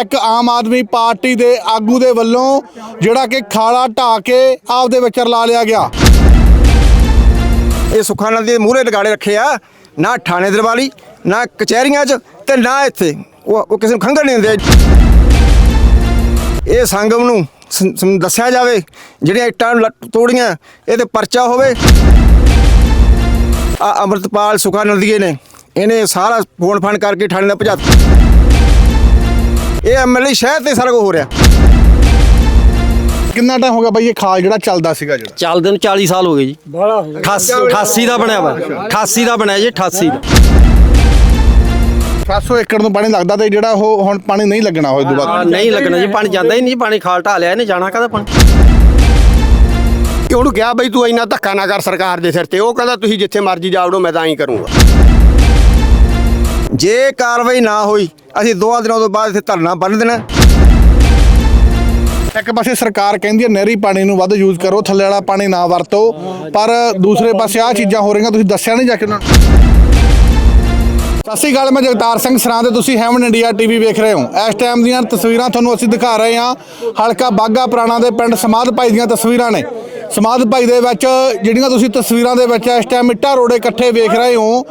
ਇੱਕ ਆਮ ਆਦਮੀ ਪਾਰਟੀ ਦੇ ਆਗੂ ਦੇ ਵੱਲੋਂ ਜਿਹੜਾ ਕਿ ਖਾਲਾ ਢਾ ਕੇ ਆਪਦੇ ਵਿੱਚ ਰਲਾ ਲਿਆ ਗਿਆ। ਇਹ ਸੁੱਖਾ ਦੇ ਮੂਹਰੇ ਲਗਾੜੇ ਰੱਖੇ ਆ, ਨਾ ਥਾਣੇ ਦਰਵਾਲੀ ਨਾ ਕਚਹਿਰੀਆਂ 'ਚ ਤੇ ਨਾ ਇੱਥੇ। ਉਹ ਉਹ ਕਿਸੇ ਨੂੰ ਖੰਗਰ ਨਹੀਂ ਦਿੰਦੇ। ਇਹ ਸੰਗਮ ਨੂੰ ਦੱਸਿਆ ਜਾਵੇ, ਜਿਹੜੀਆਂ ਇੱਟਾਂ ਨੂੰ ਲੱਟ- ਤੋੜੀਆਂ, ਇਹਦੇ ਪਰਚਾ ਹੋਵੇ। ਆ ਅਮਰਤਪਾਲ ਸੁਖਾਨੰਦੀਏ ਨੇ। ਇਹਨੇ ਸਾਰਾ ਫੋਨ ਫਾਨ ਕਰਕੇ ਥਾਣੇ ਦਾ ਭਜਾ ਇਹ ਐਮਐਲਏ ਸ਼ਹਿਰ ਤੇ ਸਾਰਾ ਕੁਝ ਹੋ ਰਿਹਾ। ਕਿੰਨਾ ਟਾਈਮ ਹੋ ਗਿਆ ਬਾਈ ਇਹ ਖਾਲ ਜਿਹੜਾ ਚੱਲਦਾ ਸੀਗਾ ਜਿਹੜਾ? ਚੱਲਦੇ ਨੂੰ 40 ਸਾਲ ਹੋ ਗਏ ਜੀ। 88 ਦਾ ਬਣਿਆ ਵਾ। 88 ਦਾ ਬਣਿਆ ਜੀ 88 ਦਾ। 700 ਏਕੜ ਨੂੰ ਪਾਣੀ ਲੱਗਦਾ ਤੇ ਜਿਹੜਾ ਉਹ ਹੁਣ ਪਾਣੀ ਨਹੀਂ ਲੱਗਣਾ ਉਹ ਇਸ ਤੋਂ ਹਾਂ, ਬਾਅਦ ਨਹੀਂ ਲੱਗਣਾ ਜੀ ਪਾਣੀ ਜਾਂਦਾ ਹੀ ਨਹੀਂ ਪਾਣੀ ਖਾਲ ਢਾ ਲਿਆ ਇਹਨੇ ਜਾਣਾ ਕਦਾ ਪਾਣੀ? ਕਿ ਉਹਨੂੰ ਕਿਹਾ ਬਈ ਤੂੰ ਇੰਨਾ ਧੱਕਾ ਨਾ ਕਰ ਸਰਕਾਰ ਦੇ ਸਿਰ ਤੇ ਉਹ ਕਹਿੰਦਾ ਤੁਸੀਂ ਜਿੱਥੇ ਮਰਜ਼ੀ ਜਾਵੜੋ ਮੈਂ ਤਾਂ ਐਂ ਕਰੂੰਗਾ। ਜੇ ਕਾਰਵਾਈ ਨਾ ਹੋਈ ਅਸੀਂ ਦੋਆਂ ਦਿਨਾਂ ਤੋਂ ਬਾਅਦ ਇੱਥੇ ਧਰਨਾ ਬੰਨ ਦੇਣਾ। ਇੱਕ ਪਾਸੇ ਸਰਕਾਰ ਕਹਿੰਦੀ ਹੈ, ਨਹਿਰੀ ਪਾਣੀ ਨੂੰ ਵੱਧ ਯੂਜ਼ ਕਰੋ, ਥੱਲੇ ਵਾਲਾ ਪਾਣੀ ਨਾ ਵਰਤੋ। ਪਰ ਦੂਸਰੇ ਪਾਸੇ ਆਹ ਚੀਜ਼ਾਂ ਹੋ ਰਹੀਆਂ, ਤੁਸੀਂ ਦੱਸਿਆ ਨਹੀਂ ਜਾ ਕੇ ਉਹਨਾਂ ਨੂੰ। ਸਤਿ ਸ਼੍ਰੀ ਅਕਾਲ, ਮੈਂ ਜਗਤਾਰ ਸਿੰਘ ਸਰਾਂ ਤੇ ਤੁਸੀਂ ਹੈਵਨ ਇੰਡੀਆ ਟੀਵੀ ਵੇਖ ਰਹੇ ਹੋ। ਇਸ ਟਾਈਮ ਦੀਆਂ ਤਸਵੀਰਾਂ ਤੁਹਾਨੂੰ ਅਸੀਂ ਦਿਖਾ ਰਹੇ ਹਾਂ। ਹਲਕਾ ਬਾਗਾ ਪੁਰਾਣਾ ਦੇ ਪਿੰਡ ਸਮਾਧ ਭਾਈ ਦੀਆਂ ਤਸਵੀਰਾਂ ਨੇ। ਸਮਾਧ ਭਾਈ ਦੇ ਵਿੱਚ ਜਿਹੜੀਆਂ ਤੁਸੀਂ ਤਸਵੀਰਾਂ ਦੇ ਵਿੱਚ ਇਸ ਟਾਈਮ ਇੱਟਾਂ ਰੋੜੇ ਇਕੱਠੇ ਵੇਖ ਰਹੇ ਹੋ,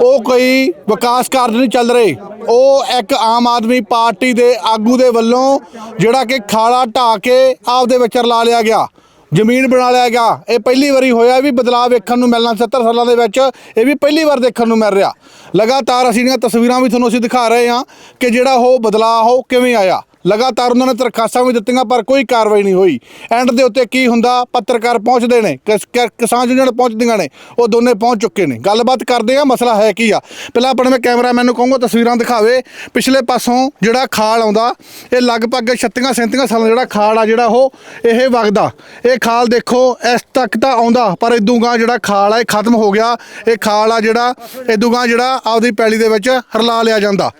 ਉਹ ਕੋਈ ਵਿਕਾਸ ਕਾਰਜ ਨਹੀਂ ਚੱਲ ਰਹੇ। ਉਹ ਇੱਕ ਆਮ ਆਦਮੀ ਪਾਰਟੀ ਦੇ ਆਗੂ ਦੇ ਵੱਲੋਂ ਜਿਹੜਾ ਕਿ ਖਾਲਾ ਢਾ ਕੇ ਆਪ ਦੇ ਵਿੱਚ ਰਲਾ ਲਿਆ ਗਿਆ। ਜ਼ਮੀਨ ਬਣਾ ਲਿਆ ਗਿਆ। ਇਹ ਪਹਿਲੀ ਵਾਰੀ ਹੋਇਆ ਵੀ ਬਦਲਾਅ ਵੇਖਣ ਨੂੰ ਮਿਲਣਾ 70 ਸਾਲਾਂ ਦੇ ਵਿੱਚ। ਇਹ ਵੀ ਪਹਿਲੀ ਵਾਰ ਦੇਖਣ ਨੂੰ ਮਿਲ ਰਿਹਾ। ਲਗਾਤਾਰ ਅਸੀਂ ਜਿਹੜੀਆਂ ਤਸਵੀਰਾਂ ਵੀ ਤੁਹਾਨੂੰ ਅਸੀਂ ਦਿਖਾ ਰਹੇ ਹਾਂ ਕਿ ਜਿਹੜਾ ਉਹ ਬਦਲਾਅ ਉਹ ਕਿਵੇਂ ਆਇਆ। ਲਗਾਤਾਰ ਉਹਨਾਂ ਨੇ ਦਰਖਾਸਤਾਂ ਵੀ ਦਿੱਤੀਆਂ, ਪਰ ਕੋਈ ਕਾਰਵਾਈ ਨਹੀਂ ਹੋਈ। ਐਂਡ ਦੇ ਉੱਤੇ ਕੀ ਹੁੰਦਾ? ਪੱਤਰਕਾਰ ਪਹੁੰਚਦੇ ਨੇ, ਕਿਸ- ਕਿਸਾਨ ਯੂਨੀਅਨ ਪਹੁੰਚਦੀਆਂ ਨੇ, ਉਹ ਦੋਨੇ ਪਹੁੰਚ ਚੁੱਕੇ ਨੇ। ਗੱਲਬਾਤ ਕਰਦੇ ਆ ਮਸਲਾ ਹੈ ਕੀ ਆ? ਪਹਿਲਾਂ ਆਪਣੇ ਮੈਂ ਕੈਮਰਾਮੈਨ ਨੂੰ ਕਹੂੰਗਾ, ਤਸਵੀਰਾਂ ਦਿਖਾਵੇ। ਪਿਛਲੇ ਪਾਸੋਂ ਜਿਹੜਾ ਖਾਲ ਆਉਂਦਾ, ਇਹ ਲਗਭਗ 36 37 ਸਾਲਾਂ ਜਿਹੜਾ ਖਾਲ ਆ, ਜਿਹੜਾ ਉਹ ਇਹ ਵਗਦਾ। ਇਹ ਖਾਲ ਦੇਖੋ, ਇਸ ਤੱਕ ਤਾਂ ਆਉਂਦਾ, ਪਰ ਇਦੂਗਾ ਜਿਹੜਾ ਖਾਲ ਆ, ਇਹ ਖਤਮ ਹੋ ਗਿਆ। ਇਹ ਖਾਲ ਆ ਜਿਹੜਾ ਇਦੂਗਾ ਜਿਹੜਾ ਆਪਦੀ ਪੈਲੀ ਦੇ ਵਿੱਚ ਹਰਲਾ ਲਿਆ ਜਾਂਦਾ।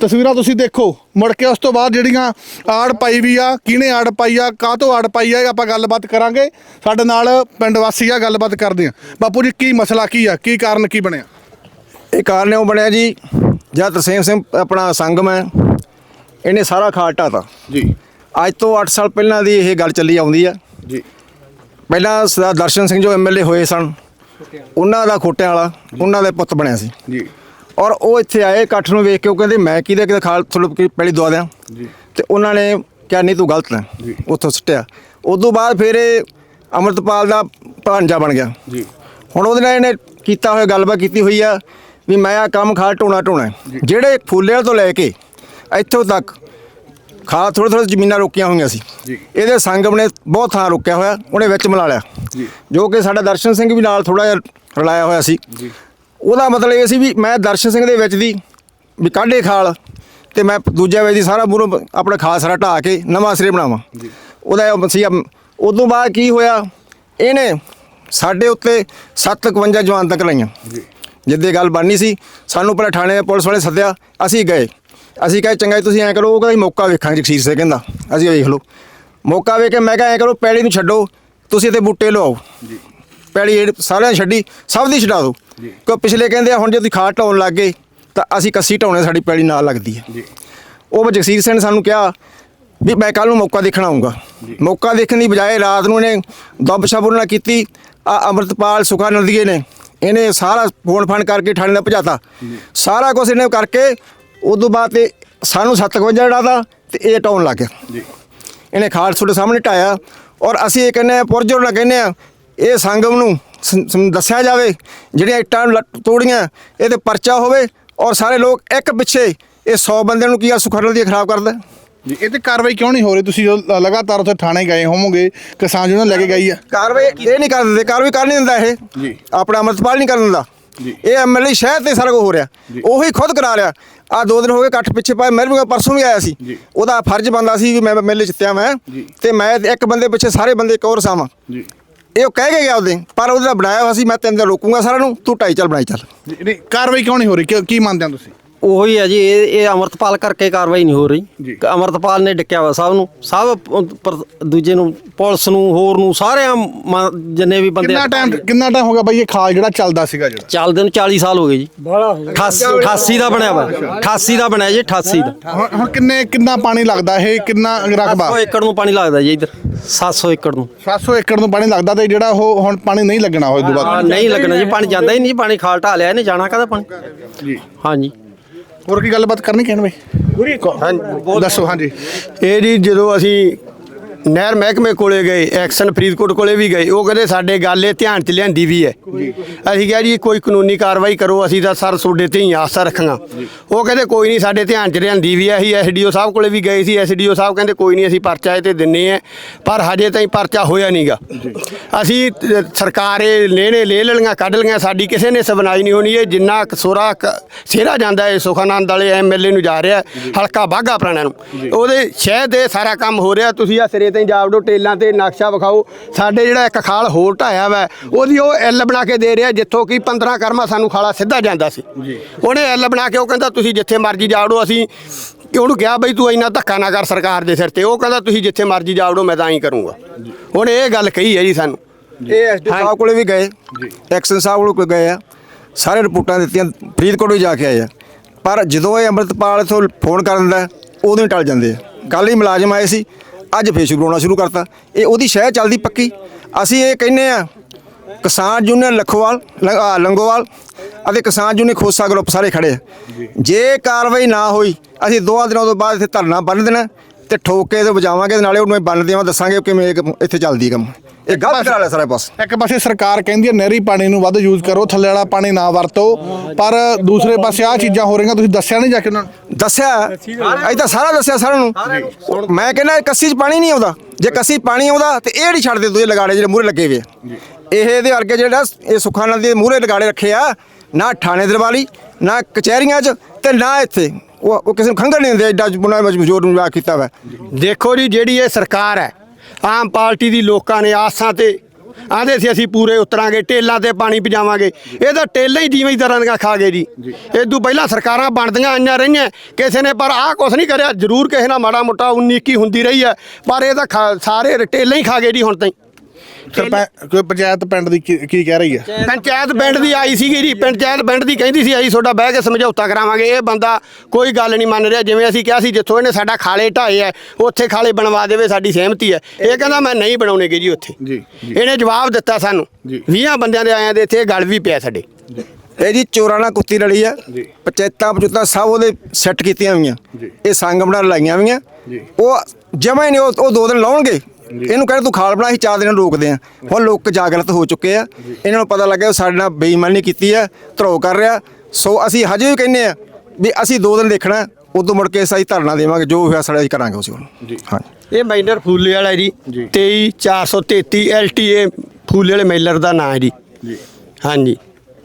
ਤਸਵੀਰਾਂ ਤੁਸੀਂ ਦੇਖੋ ਮੁੜ ਕੇ ਉਸ ਤੋਂ ਬਾਅਦ ਜਿਹੜੀਆਂ ਆੜ ਪਾਈ ਵੀ ਆ ਕਿਹਨੇ ਆੜ ਪਾਈ ਆ ਕਾਹਤੋਂ ਆੜ ਪਾਈ ਆ ਇਹ ਆਪਾਂ ਗੱਲਬਾਤ ਕਰਾਂਗੇ। ਸਾਡੇ ਨਾਲ ਪਿੰਡ ਵਾਸੀ ਆ ਗੱਲਬਾਤ ਕਰਦੇ ਆ। ਬਾਪੂ ਜੀ ਕੀ ਮਸਲਾ ਕੀ ਆ? ਕੀ ਕਾਰਨ ਕੀ ਬਣਿਆ? ਇਹ ਕਾਰਨ ਉਹ ਬਣਿਆ ਜੀ ਜਦ ਤਰਸੇਮ ਸਿੰਘ ਆਪਣਾ ਸੰਗਮ ਹੈ ਇਹਨੇ ਸਾਰਾ ਖਾਲ ਢਾਤਾ। ਜੀ। ਅੱਜ ਤੋਂ 8 ਸਾਲ ਪਹਿਲਾਂ ਦੀ ਇਹ ਗੱਲ ਚੱਲੀ ਆਉਂਦੀ ਆ। ਜੀ। ਪਹਿਲਾਂ ਸਰਦਾਰ ਦਰਸ਼ਨ ਸਿੰਘ ਜੋ ਐਮਐਲਏ ਹੋਏ ਸਨ ਉਹਨਾਂ ਦਾ ਖੋਟਿਆਂ ਵਾਲਾ ਉਹਨਾਂ ਦੇ ਪੁੱਤ ਬਣਿਆ ਸੀ। ਜੀ। ਔਰ ਉਹ ਇੱਥੇ ਆਏ ਇਕੱਠ ਨੂੰ ਵੇਖ ਕੇ ਉਹ ਕਹਿੰਦੇ ਮੈਂ ਕਿਹਦੇ ਕਿਹਦੇ ਖਾਲ ਤੁਹਾਨੂੰ ਕੀ ਪਹਿਲੀ ਦਵਾ ਦਿਆਂ? ਜੀ। ਤੇ ਉਹਨਾਂ ਨੇ ਕਿਹਾ ਨਹੀਂ ਤੂੰ ਗਲਤ ਹੈ। ਉੱਥੋਂ ਸੁੱਟਿਆ। ਉਦੋਂ ਬਾਅਦ ਫਿਰ ਇਹ ਅਮਰਤਪਾਲ ਦਾ ਭਾਂਜਾ ਬਣ ਗਿਆ। ਜੀ। ਹੁਣ ਉਹਦੇ ਨਾਲ ਇਹਨੇ ਕੀਤਾ ਹੋਇਆ ਗੱਲਬਾਤ ਕੀਤੀ ਹੋਈ ਆ ਵੀ ਮੈਂ ਆ ਕੰਮ ਖਾਲ ਢੋਣਾ ਹੈ। ਜਿਹੜੇ ਫੁੱਲਿਆਂ ਤੋਂ ਲੈ ਕੇ ਇੱਥੋਂ ਤੱਕ ਖਾਲ ਥੋੜ੍ਹੇ ਥੋੜ੍ਹੇ ਜ਼ਮੀਨਾਂ ਰੋਕੀਆਂ ਹੋਈਆਂ ਸੀ। ਜੀ। ਇਹਦੇ ਸੰਗਮ ਨੇ ਬਹੁਤ ਥਾਂ ਰੋਕਿਆ ਹੋਇਆ ਉਹਨੇ ਵਿੱਚ ਮਿਲਾ ਲਿਆ। ਜੀ। ਜੋ ਕਿ ਸਾਡਾ ਦਰਸ਼ਨ ਸਿੰਘ ਵੀ ਨਾਲ ਥੋੜਾ ਜਿਹਾ ਰਲਾਇਆ ਹੋਇਆ ਸੀ। ਉਹਦਾ ਮਤਲਬ ਇਹ ਸੀ ਵੀ ਮੈਂ ਦਰਸ਼ਨ ਸਿੰਘ ਦੇ ਵਿੱਚ ਦੀ ਵੀ ਕਾਢੇ ਖਾਲ ਤੇ ਮੈਂ ਦੂਜੇ ਵਿੱਚ ਦੀ ਸਾਰਾ ਮੂਹਰੋਂ ਆਪਣਾ ਖਾਲ ਸਾਰਾ ਢਾਹ ਕੇ ਨਵਾਂ ਸਿਰੇ ਬਣਾਵਾਂ। ਉਹਦਾ ਸੀ ਉਦੋਂ ਬਾਅਦ ਕੀ ਹੋਇਆ ਇਹਨੇ ਸਾਡੇ ਉੱਤੇ 751 ਜਵਾਨ ਤੱਕ ਲਾਈਆਂ ਜਿੱਦੇ ਗੱਲ ਬਣਨੀ ਸੀ ਸਾਨੂੰ ਪਹਿਲਾਂ ਥਾਣੇ ਦੇ ਪੁਲਿਸ ਵਾਲੇ ਸੱਦਿਆ ਅਸੀਂ ਗਏ। ਅਸੀਂ ਕਹੇ ਚੰਗਾ ਜੀ ਤੁਸੀਂ ਐਂ ਕਰੋ ਉਹ ਕਹਿੰਦਾ ਜੀ ਮੌਕਾ ਵੇਖਾਂਗੇ ਜਗਸੀਰ ਸੇ ਕਹਿੰਦਾ। ਅਸੀਂ ਵੇਖ ਲਓ। ਮੌਕਾ ਵੇਖ ਕੇ ਮੈਂ ਕਿਹਾ ਐਂ ਕਰੋ ਪੈੜੀ ਨੂੰ ਛੱਡੋ ਤੁਸੀਂ ਇੱਥੇ ਬੂਟੇ ਲਵਾਓ। ਪੈੜੀ ਇਹ ਸਾਰਿਆਂ ਛੱਡੀ ਸਭ ਦੀ ਛਡਾ ਦਿਓ। ਕਿਉਂ ਪਿਛਲੇ ਕਹਿੰਦੇ ਆ ਹੁਣ ਜੇ ਤੁਸੀਂ ਖਾਟ ਢਾਉਣ ਲੱਗ ਗਏ ਤਾਂ ਅਸੀਂ ਕੱਸੀ ਢਾਉਣੇ ਸਾਡੀ ਪੈੜੀ ਨਾਲ ਲੱਗਦੀ ਹੈ ਉਹ ਜਗਸੀਰ ਸਿੰਘ ਨੇ ਸਾਨੂੰ ਕਿਹਾ ਵੀ ਮੈਂ ਕੱਲ ਨੂੰ ਮੌਕਾ ਦੇਖਣ ਆਉਂਗਾ ਮੌਕਾ ਦੇਖਣ ਦੀ ਬਜਾਏ ਰਾਤ ਨੂੰ ਇਹਨੇ ਦੱਬ ਸ਼ਬਰ ਨਾਲ ਕੀਤੀ ਆ ਅਮਰਤਪਾਲ ਸੁਖਾ ਨਦੀਏ ਨੇ ਇਹਨੇ ਸਾਰਾ ਫੋਨ ਫਾਨ ਕਰਕੇ ਥਾਣੇ ਦਾ ਭਜਾਤਾ। ਸਾਰਾ ਕੁਝ ਇਹਨੇ ਕਰਕੇ ਉਦੋਂ ਬਾਅਦ ਤੇ ਸਾਨੂੰ 57 ਜੜਾਦਾ ਤੇ ਇਹ ਟਾਉਣ ਲੱਗ ਗਿਆ। ਇਹਨੇ ਖਾਲ ਤੁਹਾਡੇ ਸਾਹਮਣੇ ਢਾਇਆ ਔਰ ਅਸੀਂ ਇਹ ਕਹਿੰਦੇ ਆ ਪੁਰਜੋਰ ਨਾਲ ਕਹਿੰਦੇ ਆ ਇਹ ਸੰਗਮ ਨੂੰ ਸ- ਸ- ਦੱਸਿਆ ਜਾਵੇ ਜਿਹੜੀਆਂ ਇੱਟਾਂ ਨੂੰ ਲੱਟ- ਤੋੜੀਆਂ ਇਹਦੇ ਪਰਚਾ ਹੋਵੇ ਔਰ ਸਾਰੇ ਲੋਕ ਇੱਕ ਪਿੱਛੇ ਇਹ 100 ਬੰਦਿਆਂ ਨੂੰ ਕੀ ਆ ਸੁਖਰਲ ਦੀ ਖਰਾਬ ਕਰਦਾ ਜੀ ਇਹ ਤੇ ਕਾਰਵਾਈ ਕਿਉਂ ਨਹੀਂ ਹੋ ਰਹੀ? ਤੁਸੀਂ ਲਗਾਤਾਰ ਉੱਥੇ ਥਾਣੇ ਗਏ ਹੋਵੋਗੇ ਕਿਸਾਨ ਯੂਨੀਅਨ ਲੈ ਕੇ ਗਈ ਆ। ਕਾਰਵਾਈ ਇਹ ਨਹੀਂ ਕਰ ਦਿੰਦੇ ਕਾਰਵਾਈ ਕਰ ਨਹੀਂ ਦਿੰਦਾ ਇਹ। ਜੀ। ਆਪਣਾ ਅਮਰਤਪਾਲ ਨਹੀਂ ਕਰ ਦਿੰਦਾ। ਜੀ। ਇਹ ਐਮਐਲਏ ਸ਼ਹਿਰ ਤੇ ਸਾਰਾ ਕੁਝ ਹੋ ਰਿਹਾ। ਉਹੀ ਖੁਦ ਕਰਾ ਰਿਹਾ। ਆ ਦੋ ਦਿਨ ਹੋ ਗਏ ਇਕੱਠ ਪਿੱਛੇ ਪਾਏ। ਮੈਂ ਵੀ ਪਰਸੋਂ ਵੀ ਆਇਆ ਸੀ। ਜੀ। ਉਹਦਾ ਫਰਜ਼ ਬੰਦਾ ਸੀ ਵੀ ਮੈਂ ਐਮਐਲਏ ਜਿੱਤਿਆ ਮੈਂ ਜੀ। ਤੇ ਮੈਂ ਇੱਕ ਬੰਦੇ ਪਿੱਛੇ ਸਾਰੇ ਬੰਦੇ ਇੱਕ ਹੋਰ ਸਾਵਾਂ। ਜੀ। ਇਹ ਉਹ ਕਹਿ ਕੇ ਗਿਆ ਉਹਦੇ, ਪਰ ਉਹਦਾ ਬਣਾਇਆ ਹੋਇਆ ਸੀ, ਮੈਂ ਤਿੰਨ ਦਿਨ ਰੋਕੂੰਗਾ ਸਾਰਿਆਂ ਨੂੰ, ਤੂੰ ਢਾਈ ਚੱਲ, ਬਣਾਈ ਚੱਲ। ਨਹੀਂ ਕਾਰਵਾਈ ਕਿਉਂ ਨਹੀਂ ਹੋ ਰਹੀ? ਕਿਉਂ- ਕੀ ਮੰਨਦੇ ਹੋ ਤੁਸੀਂ? ਉਹੋ ਹੀ ਜੀ ਇਹ ਇਹ ਅਮਰਤਪਾਲ ਕਰਕੇ ਕਾਰਵਾਈ ਨਹੀਂ ਹੋ ਰਹੀ। ਅਮਰਤਪਾਲ ਨੇ ਡਿੱਕਿਆ ਵਾ ਸਭ ਨੂੰ। ਸਭ ਪਰ- ਦੂਜੇ ਨੂੰ ਪੁਲਿਸ ਨੂੰ ਹੋਰ ਨੂੰ ਸਾਰੇ ਜਿੰਨੇ ਵੀ ਬੰਦੇ ਕਿੰਨਾ ਟਾਈਮ ਕਿੰਨਾ ਟਾਈਮ ਹੋ ਗਿਆ ਬਾਈ ਇਹ ਖਾਲ ਜਿਹੜਾ ਚੱਲਦਾ ਸੀਗਾ ਜਿਹੜਾ? ਚੱਲਦੇ ਨੂੰ 40 ਸਾਲ ਹੋ ਗਏ ਜੀ। 88 88 ਦਾ ਬਣਿਆ ਵਾ। 88 ਦਾ ਬਣਿਆ ਜੀ 88 ਦਾ। ਹੁਣ ਹੁਣ ਕਿੰਨੇ ਕਿੰਨਾ ਪਾਣੀ ਲੱਗਦਾ ਇਹ? ਕਿੰਨਾ ਰਕਬਾ? 700 ਏਕੜ ਨੂੰ ਪਾਣੀ ਲੱਗਦਾ ਜੀ ਇੱਧਰ। 700 ਏਕੜ ਨੂੰ। 700 ਏਕੜ ਨੂੰ ਪਾਣੀ ਲੱਗਦਾ ਤੇ ਜਿਹੜਾ ਉਹ ਹੁਣ ਪਾਣੀ ਨਹੀਂ ਲੱਗਣਾ ਆ, ਬਾਅਦ ਨਹੀਂ ਲੱਗਣਾ ਜੀ ਪਾਣੀ ਜਾਂਦਾ ਹੀ ਨਹੀਂ ਪਾਣੀ ਖਾਲ ਢਾ ਲਿਆ ਇਹਨੇ ਜਾਣਾ ਕਦਾ ਪਾਣੀ? ਜੀ। ਹਾਂਜੀ। ਹੋਰ ਕੀ ਗੱਲਬਾਤ ਕਰਨੀ ਕਹਿਣ ਬਈ? ਦੱਸੋ ਹਾਂਜੀ। ਇਹ ਜੀ ਜਦੋਂ ਅਸੀਂ ਨਹਿਰ ਮਹਿਕਮੇ ਕੋਲੇ ਗਏ ਐਕਸ਼ਨ ਫਰੀਦਕੋਟ ਕੋਲੇ ਵੀ ਗਏ। ਉਹ ਕਹਿੰਦੇ ਸਾਡੇ ਗੱਲ ਇਹ ਧਿਆਨ ਚ ਲਿਆਂਦੀ ਵੀ ਹੈ। ਅਸੀਂ ਕਿਹਾ ਜੀ ਕੋਈ ਕਾਨੂੰਨੀ ਕਾਰਵਾਈ ਕਰੋ ਅਸੀਂ ਤਾਂ ਸਰ ਤੁਹਾਡੇ ਤੇ ਹੀ ਆਸਾਂ ਰੱਖਾਂਗਾ ਉਹ ਕਹਿੰਦੇ ਕੋਈ ਨਹੀਂ ਸਾਡੇ ਧਿਆਨ ਚ ਲਿਆਂਦੀ ਵੀ ਹੈ। ਅਸੀਂ ਐਸਡੀਓ ਸਾਹਿਬ ਕੋਲੇ ਵੀ ਗਏ ਸੀ। ਐਸਡੀਓ ਸਾਹਿਬ ਕਹਿੰਦੇ ਕੋਈ ਨਹੀਂ ਅਸੀਂ ਪਰਚਾ ਇਹ ਤੇ ਦਿੰਨੇ ਆ। ਪਰ ਹਜੇ ਤਾਈਂ ਪਰਚਾ ਹੋਇਆ ਨਹੀਂਗਾ ਅਸੀਂ ਸਰਕਾਰ ਲੈਣੇ ਲੈ ਲੈਣੀਆਂ ਕੱਢ ਲਈਆਂ। ਸਾਡੀ ਕਿਸੇ ਨੇ ਸੁਣਾਈ ਨਹੀਂ ਹੋਣੀ। ਇਹ ਜਿੰਨਾ ਕਸੋਰਾ ਸੇਰਾ ਜਾਂਦਾ ਹੈ ਸੁਖਾਨੰਦ ਵਾਲੇ ਐਮਐਲਏ ਨੂੰ ਜਾ ਰਿਹਾ ਹਲਕਾ ਬਾਗਾ ਪੁਰਾਣਾ ਨੂੰ। ਉਹਦੇ ਸ਼ਹਿਰ ਦੇ ਸਾਰਾ ਕੰਮ ਹੋ ਰਿਹਾ। ਤੁਸੀਂ ਆ ਸਿਰੇ ਤੇ ਜਾਵੜੋ ਟੇਲਾਂ ਤੇ ਨਕਸ਼ਾ ਵਿਖਾਓ ਸਾਡੇ ਜਿਹੜਾ ਇੱਕ ਖਾਲ ਹੋਰ ਢਾਇਆ ਵਾ ਉਹਦੀ ਉਹ ਐਲ ਬਣਾ ਕੇ ਦੇ ਰਿਹਾ ਜਿੱਥੋਂ ਕਿ 15 ਕਰਮਾ ਸਾਨੂੰ ਖਾਲਾ ਸਿੱਧਾ ਜਾਂਦਾ ਸੀ। ਉਹਨੇ ਐਲ ਬਣਾ ਕੇ ਉਹ ਕਹਿੰਦਾ ਤੁਸੀਂ ਜਿੱਥੇ ਮਰਜ਼ੀ ਜਾਵੜੋ ਅਸੀਂ ਕਿ ਉਹਨੂੰ ਕਿਹਾ ਬਈ ਤੂੰ ਇੰਨਾ ਧੱਕਾ ਨਾ ਕਰ ਸਰਕਾਰ ਦੇ ਸਿਰ ਤੇ। ਉਹ ਕਹਿੰਦਾ ਤੁਸੀਂ ਜਿੱਥੇ ਮਰਜ਼ੀ ਜਾਵੜੋ ਮੈਂ ਤਾਂ ਹੀ ਕਰੂੰਗਾ। ਉਹਨੇ ਇਹ ਗੱਲ ਕਹੀ ਹੈ ਜੀ ਸਾਨੂੰ। ਇਹ ਐਸਡੀਓ ਸਾਹਿਬ ਕੋਲੇ ਵੀ ਗਏ ਐਕਸ਼ਨ ਸਾਹਿਬ ਕੋਲ ਗਏ ਆ ਸਾਰੇ ਰਿਪੋਰਟਾਂ ਦਿੱਤੀਆਂ ਫਰੀਦਕੋਟ ਵੀ ਜਾ ਕੇ ਆਏ ਆ। ਪਰ ਜਦੋਂ ਇਹ ਅੰਮ੍ਰਿਤਪਾਲ ਇਥੋਂ ਫੋਨ ਕਰ ਦਿੰਦਾ ਉਦੋਂ ਹੀ ਟਲ ਜਾਂਦੇ ਆ। ਕੱਲ ਹੀ ਮੁਲਾਜ਼ਮ ਆਏ ਸੀ ਅੱਜ ਫੇਰ ਸ਼ੁਰੂ ਹੋਣਾ ਸ਼ੁਰੂ ਕਰਤਾ। ਇਹ ਉਹਦੀ ਸ਼ਹਿ ਚੱਲਦੀ ਪੱਕੀ। ਅਸੀਂ ਇਹ ਕਹਿੰਨੇ ਆ ਕਿਸਾਨ ਯੂਨੀਅਨ ਲਖੋਵਾਲ ਲੰਗੋਵਾਲ ਅਤੇ ਕਿਸਾਨ ਯੂਨੀਅਨ ਖੋਸਾ ਗਰੁੱਪ ਸਾਰੇ ਖੜੇ ਆ। ਜੇ। ਕਾਰਵਾਈ ਨਾ ਹੋਈ ਅਸੀਂ ਦੋਆਂ ਦਿਨਾਂ ਤੋਂ ਬਾਅਦ ਇੱਥੇ ਧਰਨਾ ਬੰਨ ਦੇਣਾ ਤੇ ਠੋਕ ਤੇ ਵਜਾਵਾਂਗੇ ਤੇ ਨਾਲੇ ਉਹਨੂੰ ਬੰਨ ਦੇਵਾਂ ਦੱਸਾਂਗੇ ਕਿਵੇਂ ਇੱਥੇ ਚੱਲਦੀ ਕੰਮ। ਇਹ ਗਲਤ ਕਰਾ ਲਿਆ ਸਾਰੇ ਪਾਸ। ਇੱਕ ਪਾਸੇ ਸਰਕਾਰ ਕਹਿੰਦੀ ਹੈ ਨਹਿਰੀ ਪਾਣੀ ਨੂੰ ਵੱਧ ਯੂਜ਼ ਕਰੋ ਥੱਲੇ ਵਾਲਾ ਪਾਣੀ ਨਾ ਵਰਤੋ। ਪਰ ਦੂਸਰੇ ਪਾਸੇ ਆ ਚੀਜ਼ਾਂ ਹੋ ਰਹੀਆਂ ਤੁਸੀਂ ਦੱਸਿਆ ਨਹੀਂ ਜਾ ਕੇ ਉਹਨਾਂ ਨੂੰ? ਦੱਸਿਆ ਅਜ ਤਾਂ ਸਾਰਾ ਦੱਸਿਆ ਸਾਰਿਆਂ ਨੂੰ। ਮੈਂ ਕਹਿੰਦਾ ਕੱਸੀ 'ਚ ਪਾਣੀ ਨਹੀਂ ਆਉਂਦਾ। ਜੇ ਕੱਸੀ 'ਚ ਪਾਣੀ ਆਉਂਦਾ ਤੇ ਇਹ ਨਹੀਂ ਛੱਡਦੇ ਦੂਜੇ ਲਗਾੜੇ ਜਿਹੜੇ ਮੂਹਰੇ ਲੱਗੇ ਹੋਏ ਆ। ਇਹ ਇਹਦੇ ਵਰਗੇ ਜਿਹੜਾ ਇਹ ਸੁਖਾਨੰਦ ਦੇ ਮੂਹਰੇ ਲਗਾੜੇ ਰੱਖੇ ਆ ਨਾ ਥਾਣੇ ਦਰਬਾਰੀ ਨਾ ਕਚਹਿਰੀਆਂ 'ਚ ਤੇ ਨਾ ਇੱਥੇ। ਉਹ ਉਹ ਕਿਸੇ ਨੂੰ ਖੰਗਰ ਨਹੀਂ ਦਿੰਦੇ ਐਡਾ ਉਹਨਾਂ ਮਜਬੂਰ ਨੂੰ ਵਿਆਹ ਕੀਤਾ ਵਾ। ਦੇਖੋ ਜੀ ਜਿਹੜੀ ਇਹ ਸਰਕਾਰ ਹੈ ਆਮ ਪਾਰਟੀ ਦੀ ਲੋਕਾਂ ਨੇ ਆਸਾਂ ਤੇ ਆਂਦੇ ਸੀ ਅਸੀਂ ਪੂਰੇ ਉਤਰਾਂਗੇ ਟੇਲਾਂ ਤੇ ਪਾਣੀ ਪਜਾਵਾਂਗੇ। ਇਹ ਤਾਂ ਟੇਲਾਂ ਹੀ ਜਿਵੇਂ ਤਰ੍ਹਾਂ ਦੀਆਂ ਖਾ ਗਏ ਜੀ। ਇਦੋਂ ਪਹਿਲਾਂ ਸਰਕਾਰਾਂ ਬਣਦੀਆਂ ਆਈਆਂ ਰਹੀਆਂ ਕਿਸੇ ਨੇ ਪਰ ਆਹ ਕੁਛ ਨਹੀਂ ਕਰਿਆ। ਜ਼ਰੂਰ ਕਿਸੇ ਨਾਲ ਮਾੜਾ ਮੋਟਾ 19 21 ਹੁੰਦੀ ਰਹੀ ਹੈ ਪਰ ਇਹ ਤਾਂ ਸਾਰੇ ਟੇਲਾਂ ਹੀ ਖਾ ਗਏ ਜੀ ਹੁਣ ਤਾਈਂ। ਸਰਪੰਚ ਕੋਈ ਪੰਚਾਇਤ ਪਿੰਡ ਦੀ ਕੀ ਕੀ ਕਹਿ ਰਹੀ ਹੈ? ਪੰਚਾਇਤ ਪਿੰਡ ਦੀ ਆਈ ਸੀਗੀ ਜੀ ਪੰਚਾਇਤ ਪਿੰਡ ਦੀ ਕਹਿੰਦੀ ਸੀ ਅਸੀਂ ਤੁਹਾਡਾ ਬਹਿ ਕੇ ਸਮਝੌਤਾ ਕਰਾਵਾਂਗੇ। ਇਹ ਬੰਦਾ ਕੋਈ ਗੱਲ ਨਹੀਂ ਮੰਨ ਰਿਹਾ ਜਿਵੇਂ ਅਸੀਂ ਕਿਹਾ ਸੀ ਜਿੱਥੋਂ ਇਹਨੇ ਸਾਡਾ ਖਾਲੇ ਢਾਏ ਐ ਉੱਥੇ ਖਾਲੇ ਬਣਵਾ ਦੇਵੇ ਸਾਡੀ ਸਹਿਮਤੀ ਹੈ। ਇਹ ਕਹਿੰਦਾ ਮੈਂ ਨਹੀਂ ਬਣਾਉਣੇਗੇ ਜੀ ਉੱਥੇ। ਜੀ, ਇਹਨੇ ਜਵਾਬ ਦਿੱਤਾ ਸਾਨੂੰ। 20 ਬੰਦਿਆਂ ਦੇ ਆਇਆਂ ਦੇ ਇੱਥੇ ਇਹ ਗੱਲ ਵੀ ਪਿਆ ਸਾਡੇ। ਇਹ ਜੀ ਚੋਰਾਂ ਨਾਲ ਕੁੱਤੀ ਲੜੀ ਆ। ਪੰਚਾਇਤਾਂ ਪਚੂਤਾਂ ਸਭ ਉਹਦੇ ਸੈੱਟ ਕੀਤੀਆਂ ਹੋਈਆਂ। ਇਹ ਸੰਗ ਬਣਾ ਲਾਈਆਂ ਹੋਈਆਂ। ਉਹ ਜਮਾ ਹੀ ਨਹੀਂ ਉਹ ਉਹ ਦੋ ਦਿਨ ਲਾਉਣਗੇ। ਇਹਨੂੰ ਕਹਿੰਦੇ ਤੂੰ ਖਾਲ ਬਣਾ ਅਸੀਂ ਚਾਰ ਦਿਨ ਰੋਕਦੇ ਆ ਹੁਣ ਲੋਕ ਜਾਗਰਤ ਹੋ ਚੁੱਕੇ ਆ। ਇਹਨਾਂ ਨੂੰ ਪਤਾ ਲੱਗਿਆ ਉਹ ਸਾਡੇ ਨਾਲ ਬੇਈਮਾਨੀ ਕੀਤੀ ਆ ਧਰੋ ਕਰ ਰਿਹਾ। ਸੋ ਅਸੀਂ ਹਜੇ ਵੀ ਕਹਿੰਦੇ ਆ ਵੀ ਅਸੀਂ ਦੋ ਦਿਨ ਦੇਖਣਾ ਉਦੋਂ ਮੁੜ ਕੇ ਅਸੀਂ ਧਰਨਾ ਦੇਵਾਂਗੇ ਜੋ ਹੋਇਆ ਸਾਡਾ ਅਸੀਂ ਕਰਾਂਗੇ ਉਸ ਨੂੰ ਹਾਂਜੀ। ਇਹ ਮਾਈਨਰ ਫੂਲੇ ਵਾਲਾ ਜੀ। 23433 LTA ਫੂਲੇ ਵਾਲੇ ਮੇਲਰ ਦਾ ਨਾਂ ਹੈ ਜੀ। ਹਾਂਜੀ।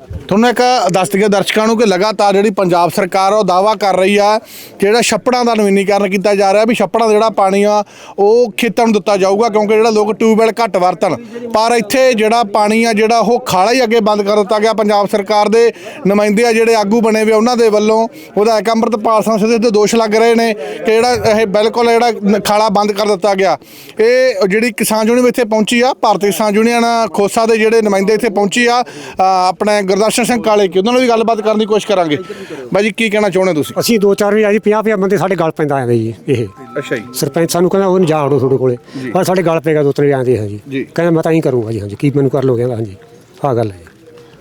ਤੁਹਾਨੂੰ ਇੱਕ ਦੱਸ ਦਈਏ ਦਰਸ਼ਕਾਂ ਨੂੰ ਕਿ ਲਗਾਤਾਰ ਜਿਹੜੀ ਪੰਜਾਬ ਸਰਕਾਰ ਉਹ ਦਾਵਾ ਕਰ ਰਹੀ ਆ ਕਿ ਜਿਹੜਾ ਛੱਪੜਾਂ ਦਾ ਨਵੀਨੀਕਰਨ ਕੀਤਾ ਜਾ ਰਿਹਾ ਵੀ ਛੱਪੜਾਂ ਦਾ ਜਿਹੜਾ ਪਾਣੀ ਆ ਉਹ ਖੇਤਾਂ ਨੂੰ ਦਿੱਤਾ ਜਾਊਗਾ ਕਿਉਂਕਿ ਜਿਹੜਾ ਲੋਕ ਟਿਊਬਵੈਲ ਘੱਟ ਵਰਤਣ। ਪਰ ਇੱਥੇ ਜਿਹੜਾ ਪਾਣੀ ਆ ਜਿਹੜਾ ਉਹ ਖਾਲਾ ਹੀ ਅੱਗੇ ਬੰਦ ਕਰ ਦਿੱਤਾ ਗਿਆ। ਪੰਜਾਬ ਸਰਕਾਰ ਦੇ ਨੁਮਾਇੰਦੇ ਆ ਜਿਹੜੇ ਆਗੂ ਬਣੇ ਵੇ ਉਹਨਾਂ ਦੇ ਵੱਲੋਂ ਉਹਦਾ ਇੱਕ ਅੰਮ੍ਰਿਤਪਾਲ ਸਿੰਘ ਸਿੱਧੂ ਤੇ ਦੋਸ਼ ਲੱਗ ਰਹੇ ਨੇ ਕਿ ਜਿਹੜਾ ਇਹ ਬਿਲਕੁਲ ਜਿਹੜਾ ਨ- ਖਾਲਾ ਬੰਦ ਕਰ ਦਿੱਤਾ ਗਿਆ। ਇਹ ਜਿਹੜੀ ਕਿਸਾਨ ਯੂਨੀਅਨ ਇੱਥੇ ਪਹੁੰਚੀ ਆ ਭਾਰਤੀ ਕਿਸਾਨ ਯੂਨੀਅਨ ਖੋਸਾ ਦੇ ਜਿਹੜੇ ਨੁਮਾਇੰਦੇ ਇੱਥੇ ਪਹੁੰਚੀ ਆ ਅ, ਆਪਣੇ ਗੁਰਦਰਸ਼ਨ ਸਿੰਘ ਕਾਲੇ ਕੀ ਉਹਨਾਂ ਨਾਲ ਵੀ ਗੱਲਬਾਤ ਕਰਨ ਦੀ ਕੋਸ਼ਿਸ਼ ਕਰਾਂਗੇ। ਬਾਈ ਜੀ ਕੀ ਕਹਿਣਾ ਚਾਹੁੰਦੇ ਤੁਸੀਂ? ਅਸੀਂ ਦੋ ਚਾਰ ਵੀ ਆਜੀ 50 50 ਬੰਦੇ ਸਾਡੇ ਗਲ ਪੈਂਦਾ ਆਂਦੇ ਜੀ ਇਹ। ਅੱਛਾ ਜੀ। ਸਰਪੰਚ ਸਾਨੂੰ ਕਹਿੰਦਾ ਉਹ ਜਾ ਤੁਹਾਡੇ ਕੋਲੇ ਪਰ ਸਾਡੇ ਗਲ ਪਏਗਾ ਦੋ ਤਰੇ ਆਂਦੇ ਹਾਂ ਜੀ। ਕਹਿੰਦਾ ਮੈਂ ਤਾਂ ਹੀ ਕਰੂੰਗਾ ਜੀ ਹਾਂਜੀ ਕੀ ਮੈਨੂੰ ਕਰ ਲੋਗੇ ਹਾਂਜੀ ਆਹ ਗੱਲ ਹੈ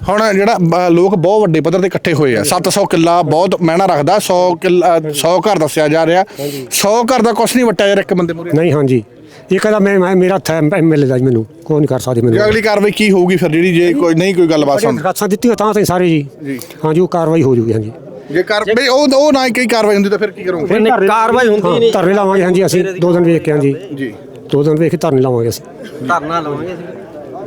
ਹੁਣ ਜਿਹੜਾ ਲੋਕ ਬਹੁਤ ਵੱਡੇ ਪੱਧਰ ਤੇ ਇਕੱਠੇ ਹੋਏ ਆ। 700 ਕਿੱਲਾ ਬਹੁਤ ਮਹਿਣਾ ਰੱਖਦਾ 100 ਕਿੱਲਾ 100 ਘਰ ਦੱਸਿਆ ਜਾ ਰਿਹਾ। 100 ਘਰ ਦਾ ਕੁਛ ਨਹੀਂ ਵਟਿਆ ਯਾਰ ਇੱਕ ਬੰਦੇ ਮੂਰੇ ਨਹੀਂ ਹਾਂਜੀ। ਇਹ ਕਹਿੰਦਾ ਮੈਂ ਮੈਂ- ਮੇਰਾ ਹੱਥ ਹੈ ਐਮਐਲਏ ਦਾ ਜੀ ਮੈਨੂੰ। ਕੋਈ ਨਹੀਂ ਕਰ ਸਕਦੇ ਜੇ ਮੈਨੂੰ ਅਗਲੀ ਕਾਰਵਾਈ ਕੀ ਹੋਊਗੀ ਫਿਰ ਜਿਹੜੀ ਜੇ ਕੋਈ ਨਹੀਂ ਕੋਈ ਗੱਲਬਾਤ ਸੁਣ ਦਰਖਾਸਤਾਂ ਦਿੱਤੀ ਤਾਂ ਤਾਂ ਸਾਰੇ ਜੀ। ਹਾਂਜੀ ਉਹ ਕਾਰਵਾਈ ਹੋ ਜੂਗੀ ਹਾਂਜੀ। ਜੇ ਕਰ ਬਈ ਉਹ ਉਹ ਨਾ ਕੋਈ ਕਾਰਵਾਈ ਹੁੰਦੀ ਤਾਂ ਫਿਰ ਕੀ ਕਰੋਗੇ? ਫਿਰ ਨਹੀਂ, ਕਾਰਵਾਈ ਹੁੰਦੀ ਹਾਂ, ਨਹੀਂ। ਧਰਨੇ ਲਾਵਾਂਗੇ ਹਾਂਜੀ ਅਸੀਂ। ਦੋ ਦਿਨ ਵੇਖ ਕੇ ਹਾਂਜੀ। ਜੀ। ਦੋ ਦਿਨ ਵੇਖ ਕੇ ਧਰਨੇ ਲਾਵਾਂਗੇ ਅਸੀਂ। ਧਰਨਾ ਲਾਵਾਂਗੇ ਅਸੀਂ।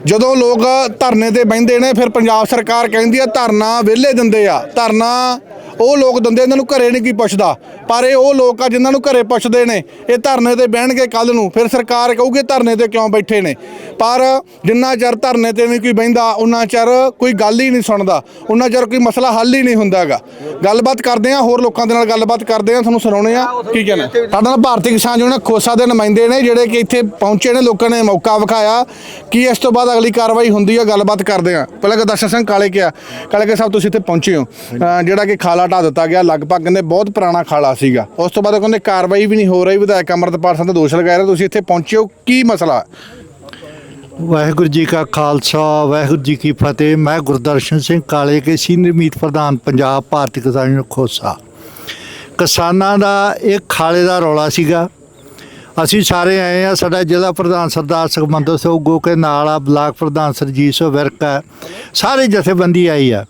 ਜਦੋਂ ਲੋਕ ਧਰਨੇ ਤੇ ਬਹਿੰਦੇ ਨੇ ਫਿਰ ਪੰਜਾਬ ਸਰਕਾਰ ਕਹਿੰਦੀ ਆ ਧਰਨਾ ਵਿਹਲੇ ਦਿੰਦੇ ਆ। ਧਰਨਾ ਉਹ ਲੋਕ ਦਿੰਦੇ ਇਹਨਾਂ ਨੂੰ ਘਰੇ ਨਹੀਂ ਕੀ ਪੁੱਛਦਾ। ਪਰ ਇਹ ਉਹ ਲੋਕ ਆ ਜਿਨ੍ਹਾਂ ਨੂੰ ਘਰੇ ਪੁੱਛਦੇ ਨੇ, ਇਹ ਧਰਨੇ ਤੇ ਬਹਿਣਗੇ ਕੱਲ ਨੂੰ, ਫਿਰ ਸਰਕਾਰ ਕਹੂਗੀ ਧਰਨੇ ਤੇ ਕਿਉਂ ਬੈਠੇ ਨੇ। ਪਰ ਜਿੰਨਾ ਚਿਰ ਧਰਨੇ ਤੇ ਨਹੀਂ ਕੋਈ ਬਹਿੰਦਾ ਉਹਨਾਂ ਚਿਰ ਕੋਈ ਗੱਲ ਹੀ ਨਹੀਂ ਸੁਣਦਾ ਉਹਨਾਂ ਚਿਰ ਕੋਈ ਮਸਲਾ ਹੱਲ ਹੀ ਨਹੀਂ ਹੁੰਦਾਗਾ। ਗੱਲਬਾਤ ਕਰਦੇ ਆ ਹੋਰ ਲੋਕਾਂ ਦੇ ਨਾਲ ਗੱਲਬਾਤ ਕਰਦੇ ਆ ਤੁਹਾਨੂੰ ਸੁਣਾਉਣੇ ਆ ਕੀ ਕਹਿਣਾ। ਸਾਡੇ ਨਾਲ ਭਾਰਤੀ ਕਿਸਾਨ ਯੂਨੀਅਨ ਖੋਸਾ ਦੇ ਨੁਮਾਇੰਦੇ ਨੇ, ਜਿਹੜੇ ਕਿ ਇੱਥੇ ਪਹੁੰਚੇ ਨੇ, ਲੋਕਾਂ ਨੇ ਮੌਕਾ ਵਿਖਾਇਆ ਕਿ ਇਸ ਤੋਂ ਬਾਅਦ ਅਗਲੀ ਕਾਰਵਾਈ ਹੁੰਦੀ ਆ, ਗੱਲਬਾਤ ਕਰਦੇ ਆ ਪਹਿਲਾਂ ਗੁਰਦਰਸ਼ਨ ਸਿੰਘ ਕਾਲੇ ਕਿਹਾ ਕਾਲੇ ਕੇ ਸਾਹਿਬ, ਤੁਸੀਂ ਇੱਥੇ ਪਹੁੰਚੇ ਹੋ। ਜਿਹੜਾ ਕਿ ਖਾਲਾ ਢਾ ਦਿੱਤਾ ਗਿਆ, ਲਗਭਗ ਕਹਿੰਦੇ ਬਹੁਤ ਪੁਰਾਣਾ ਖਾਲਾ ਸੀਗਾ। ਉਸ ਤੋਂ ਬਾਅਦ ਉਹ ਕਹਿੰਦੇ ਕਾਰਵਾਈ ਵੀ ਨਹੀਂ ਹੋ ਰਹੀ, ਵਿਧਾਇਕ ਅਮਰਤਪਾਲ ਸਿੰਘ ਦਾ ਦੋਸ਼ ਲਗਾਇਆ ਰਿਹਾ, ਤੁਸੀਂ ਇੱਥੇ ਪਹੁੰਚੇ ਹੋ, ਕੀ ਮਸਲਾ ਵਾਹਿਗੁਰੂ ਜੀ ਕਾ ਖਾਲਸਾ, ਵਾਹਿਗੁਰੂ ਜੀ ਕੀ ਫਤਿਹ। ਮੈਂ ਗੁਰਦਰਸ਼ਨ ਸਿੰਘ ਕਾਲੇ ਕੇ, ਸੀਨੀਅਰ ਮੀਤ ਪ੍ਰਧਾਨ ਪੰਜਾਬ ਭਾਰਤੀ ਕਿਸਾਨ ਯੂਨੀਅਨ ਖੋਸਾ ਕਿਸਾਨਾਂ ਦਾ ਇਹ ਖਾਲੇ ਦਾ ਰੌਲਾ ਸੀਗਾ। ਅਸੀਂ ਸਾਰੇ ਆਏ ਆ, ਸਾਡਾ ਜ਼ਿਲ੍ਹਾ ਪ੍ਰਧਾਨ ਸਰਦਾਰ ਸੁਖਮੰਦਰ ਸਿੰਘ ਗੋ ਕੇ ਨਾਲ ਆ, ਬਲਾਕ ਪ੍ਰਧਾਨ ਸਰਜੀਤ ਸੋ ਵਿਰਕ ਸਾਰੇ ਜਥੇਬੰਦੀ ਆਈ ਆ।